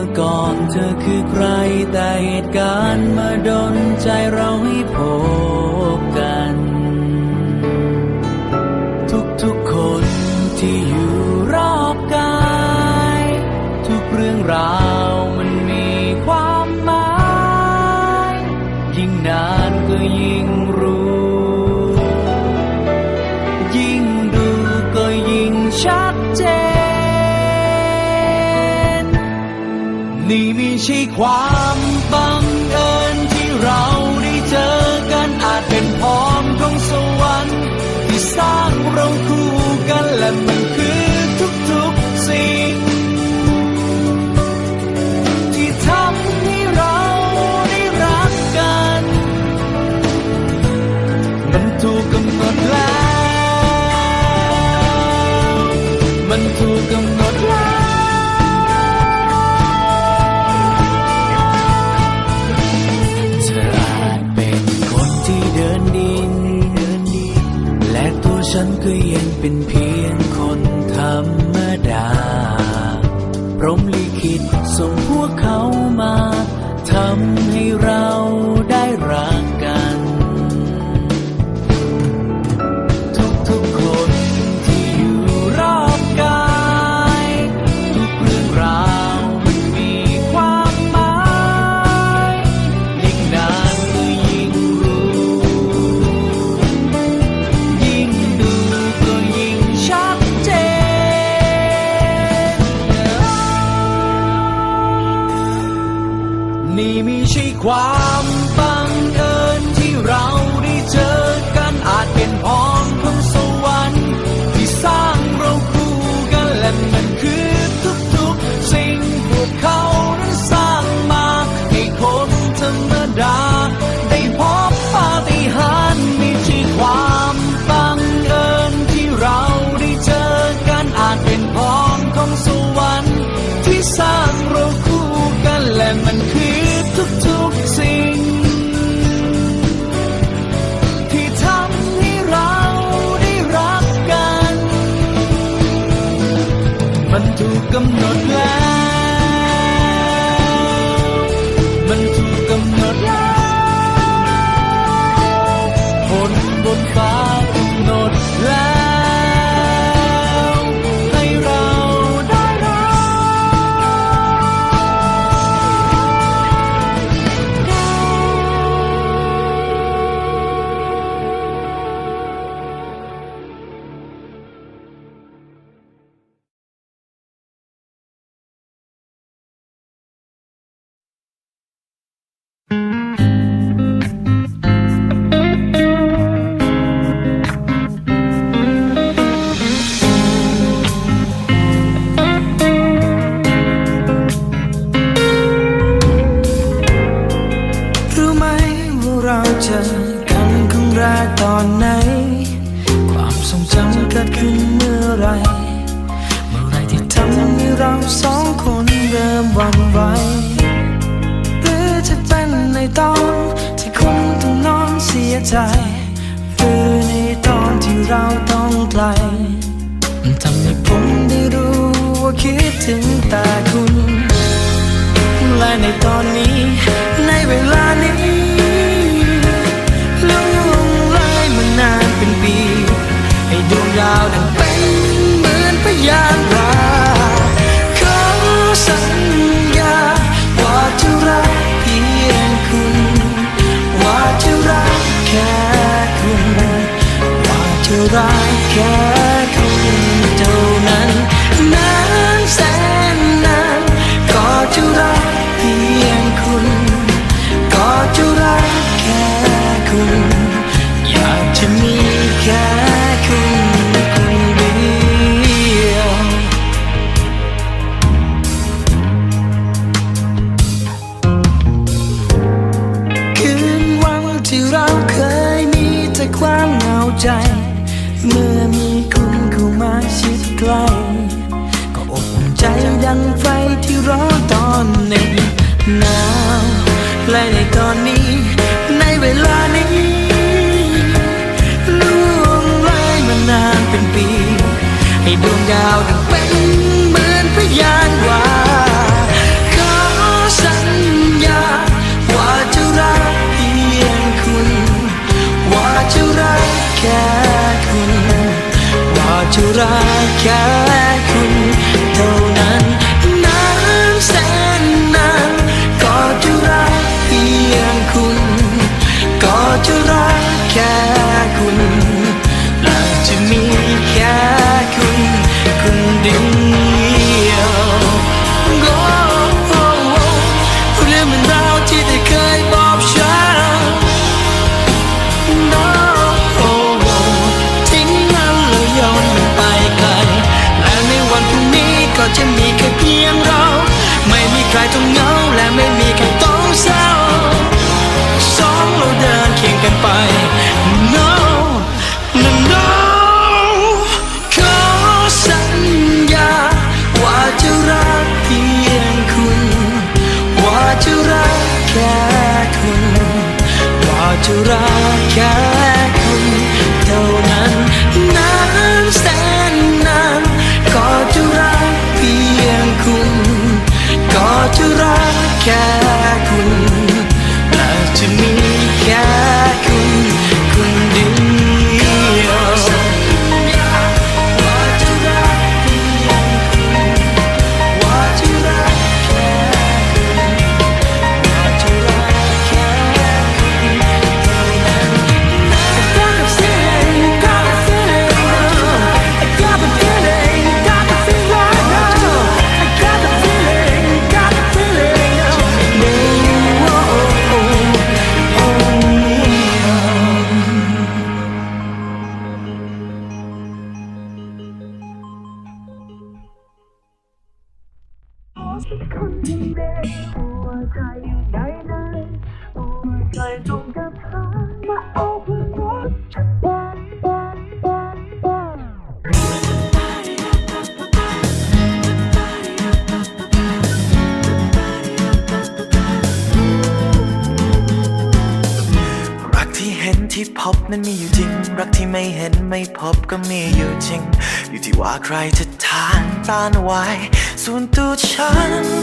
มื่อก่อนเธอคือใครแต่เหตุการณ์มาดนใจเราให้พบกัน ทุกๆคนที่อยู่รอบกาย ทุกเรื่องราวมันมีความหมาย ยิ่งนานก็ยิ่งรู้ ยิ่งดูก็ยิ่งชัด 一起狂奔 เรา ตอนที่คุณต้องนอนเสียใจ หรือในตอนที่เราต้องไกล มันทำให้ผมได้รู้ว่าคิดถึงแต่คุณ และในตอนนี้ในเวลานี้ อยากจะมีแค่คุณคนเดียวคืนวันที่เราเคยมีแต่ความเหงาใจ เมื่อมีคุณเข้ามาชิดใกล้ก็อบอุ่ใจดังไฟที่รอตอนหนหนาวและในตอนนี้ ลานี้ล่วงเลยมานานเป็นปี ให้ดวงดาวดังเป็นเหมือนพยานว่าขอสัญญา ว่าจะรักเพียงคุณ ว่าจะรักแค่คุณ ว่าจะรักแค่ ไม่ ที่เห็นที่พบนั้นมีอยู่จริง รักที่ไม่เห็นไม่พบก็มีอยู่จริง อยู่ที่ว่าใครจะทานต้านไว้ส่วนตัวฉัน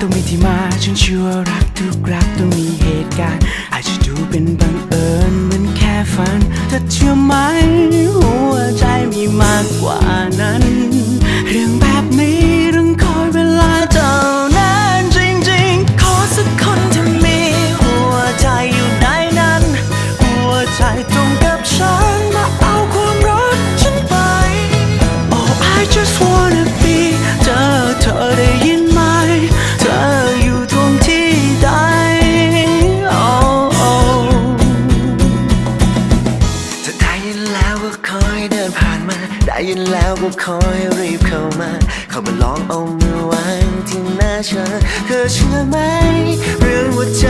ต้องมีที่มาฉันเชื่อว่ารักทุกรักต้องมีเหตุการณ์ อาจจะดูเป็นบังเอิญเหมือนแค่ฝันแต่เชื่อไหมหัวใจมีมากกว่านั้น แล้วก็คอยเดินผ่านมา ได้ยินแล้วก็คอยรีบเข้ามา เข้ามาลองเอามือวางที่หน้าฉันเธอเชื่อไหม เรื่องหัวใจ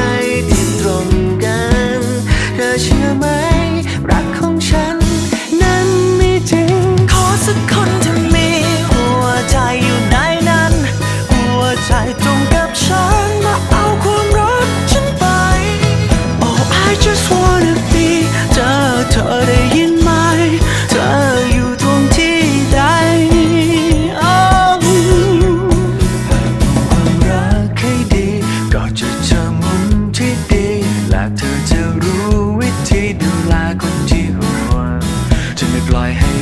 ที่ตรงกัน เธอเชื่อไหม รักของฉัน นั้นไมีจริง ขอสักคนที่มีหัวใจอยู่ใน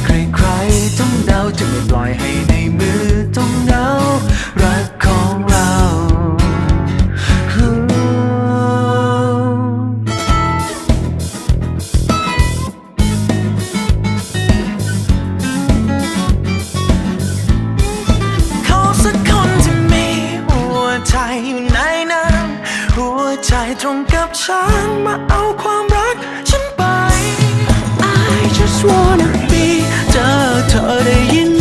ให้ใครๆต้องเดาจะไม่ปล่อยให้ในมือต้องเดารักของเราเขอสักคนที่มีหัวใจอยู่ในนั้นหัวใจตรงกับฉันมาเอาความรักฉันไป I just wanna เธอเธอได้ยิน